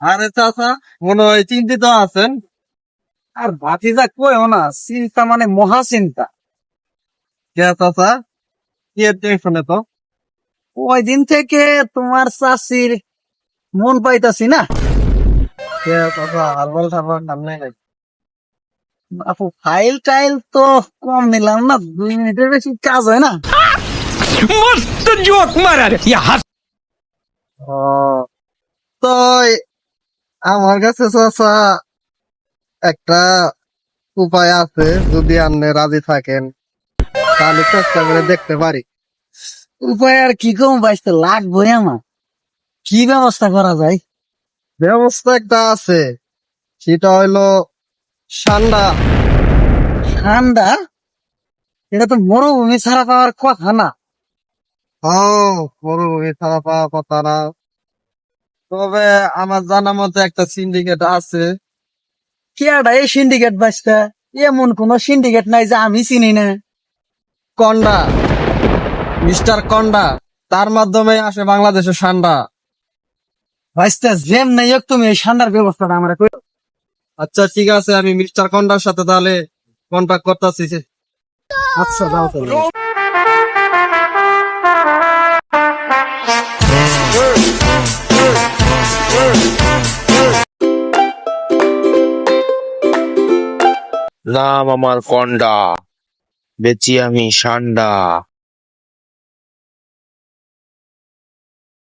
আরে চাচা মনে হয় চিন্তিত আছেন। আর ভাতিজা না চিন্তা মানে মহা চিন্তা। কে চাচা? কি টেনশনে তো? ওই দিন থেকে তোমার চাষির মন পাইতাছি না। কে চাচা নাম নাই আপু ফাইল টাইল তো কম নিলাম না দুই মিনিটের বেশি কাজ হয় না। মস্ত জোক মারার ইয়া তো আমার কাছে চাচা একটা উপায় আছে যদি আপনি রাজি থাকেন তাহলে চেষ্টা করে দেখতে পারি। উপায় আর কি কম বাইসতে লাগবে আমার। কি ব্যবস্থা করা যায়? ব্যবস্থা একটা আছে সেটা হইল ঠান্ডা ঠান্ডা এটা তো মরুভূমি ছাড়া পাওয়ার কথা না। ও মরুভূমি ছাড়া পাওয়া কথা না। তবে আমার জানা মতে একটা সিন্ডিকেট আছে। কেডা এই সিন্ডিকেট বাইসটা এমন কোন সিন্ডিকেট নাই যে আমি চিনি না। কন্ডা, মিস্টার কন্ডা, তার মাধ্যমে আসে বাংলাদেশের সান্ডা। বাইসটা জেম নাই তুমি এই ঠান্ডার ব্যবস্থাটা আমরা কই আচ্ছা ঠিক আছে, আমি মিস্টার কন্ডার সাথে তাহলে কন্ট্যাক্ট করতেছি। আচ্ছা দাও তাহলে। নাম আমার কন্ডা বেচি আমি সান্ডা।